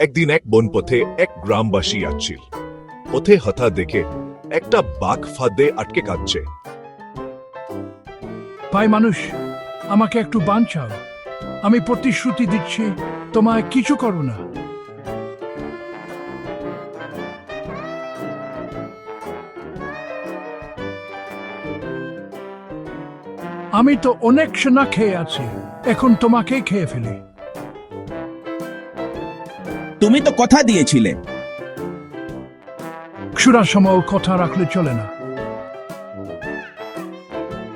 একদিন এক বনপথে এক গ্রামবাসী আসছিল। পথে হঠাৎ দেখে একটা বাঘ ফাঁদে আটকে কাঁদছে। ভাই মানুষ, আমাকে একটু বাঁচাও। আমি প্রতিশ্রুতি দিচ্ছি, তোমায় কিছু করো না। আমি তো অনেক সোনা খেয়ে আছি, এখন তোমাকে খেয়ে ফেলি। তুমি তো কথা দিয়েছিলে। সুরার সময় কথা রাখলে চলে না।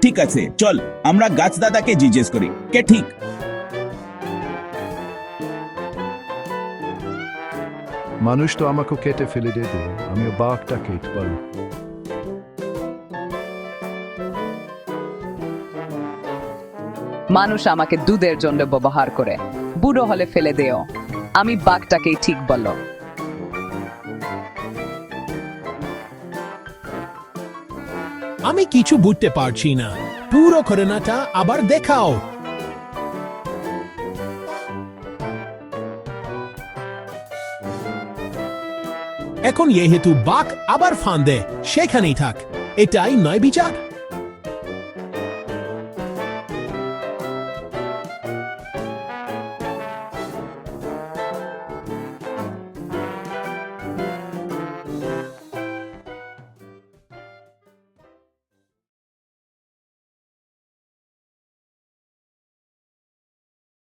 ঠিক আছে চল আমরা গাছ দাদাকে জিজ্ঞেস করি। কে ঠিক? মানুষ তো আমাকে কেটে ফেলে দেবে। আমিও বাঘটা কেটে পারো মানুষ আমাকে দুধের জন্য ব্যবহার করে। বুড়ো হলে ফেলে দেও। আমি বাঘটাকেই ঠিক বলল আমি কিছু বুঝতে পারছি না। পুরো ঘটনাটা আবার দেখাও। এখন যেহেতু বাঘ আবার ফান্দে, সেখানেই থাক। এটাই নয় বিচার।